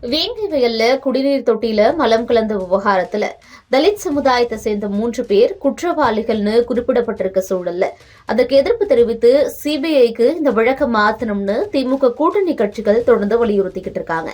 வேங்கை வயல்ல குடிநீர் தொட்டியில மலம் கலந்த விவகாரத்துல தலித் சமுதாயத்தை சேர்ந்த மூன்று பேர் குற்றவாளிகள்னு குறிப்பிடப்பட்டிருக்க சூழல்ல. அதற்கு எதிர்ப்பு தெரிவித்து சிபிஐக்கு இந்த வழக்கை மாத்தணும்னு திமுக கூட்டணி கட்சிகள் தொடர்ந்து வலியுறுத்திக்கிட்டு இருக்காங்க.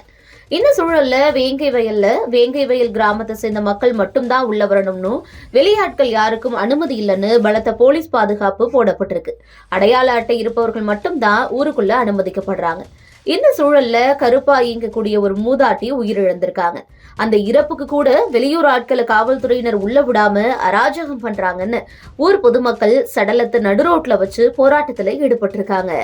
இந்த சூழல்ல வேங்கை வயல்ல வேங்கை வயல் கிராமத்தை சேர்ந்த மக்கள் மட்டும்தான் உள்ள வரணும்னு வெளியாட்கள் யாருக்கும் அனுமதி இல்லைன்னு பலத்த போலீஸ் பாதுகாப்பு போடப்பட்டிருக்கு. அடையாள அட்டை இருப்பவர்கள் மட்டும்தான் ஊருக்குள்ள அனுமதிக்கப்படுறாங்க. இந்த சூழல்ல கருப்பா இயங்கக்கூடிய ஒரு மூதாட்டி உயிரிழந்திருக்காங்க அந்த இறப்புக்கு கூட வெளியூர் ஆட்களை காவல்துறையினர் உள்ள விடாம அராஜகம் பண்றாங்கன்னு ஊர் பொதுமக்கள் சடலத்தை நடுரோட்ல வச்சு போராட்டத்துல ஈடுபட்டிருக்காங்க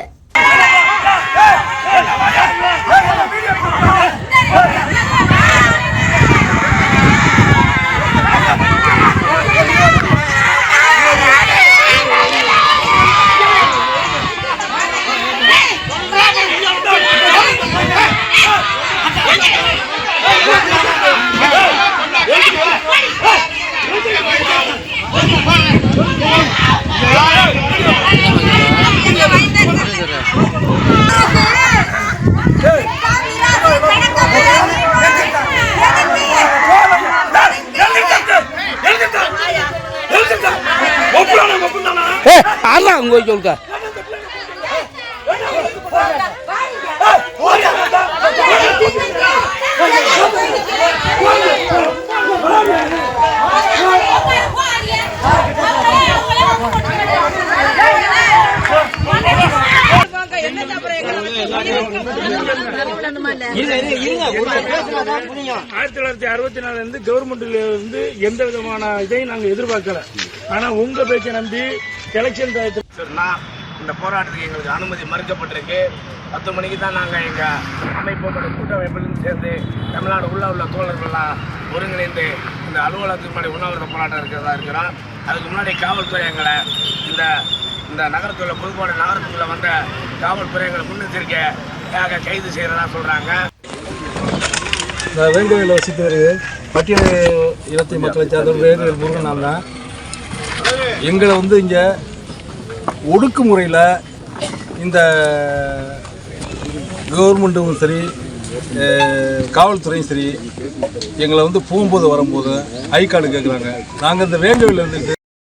ஆறா போய் சொல்லுங்க. ஆயிரத்தி தொள்ளாயிரத்தி அறுபத்தி நாலுல இருந்து கவர்மெண்ட்ல இருந்து எந்த விதமான இதையும் நாங்க எதிர்பார்க்கல. ஆனா உங்க பேச்சை நம்பி எலெக்ஷன் டயத்துல சொன்னா இந்த போராட்டத்துக்கு எங்களுக்கு அனுமதி மறுக்கப்பட்டிருக்கு. பத்து மணிக்கு தான் நாங்கள் எங்கள் அமைப்போட கூட்டமைப்பிலிருந்து சேர்ந்து தமிழ்நாடு உள்ள உள்ள தோழர்கள்லாம் ஒருங்கிணைந்து இந்த அலுவலகத்துக்கு முன்னாடி உண்ணாவிரத போராட்டம் இருக்கிறதா இருக்கிறோம். அதுக்கு முன்னாடி காவல்துறை எங்களை இந்த இந்த நகரத்துள்ள புதுக்கோட்டை நகரத்துக்குள்ள வந்த காவல்துறை எங்களை முன்னெச்சரிக்கையாக கைது செய்கிறதா சொல்கிறாங்க நான் வேண்டுகையில் வசித்து வருகிறேன். பட்டியல் இனத்தை மக்களை சார்ந்த வேண்டுகள் முருகன் நான் தான். எங்களை வந்து இங்கே ஒடுக்குமுறையில் இந்த கவர்மெண்ட்டும் சரி காவல்துறையும் சரி எங்களை வந்து போகும்போது வரும்போது ஐ கார்டு கேட்குறாங்க நாங்கள் இந்த வேண்டுகையில் இருந்துட்டு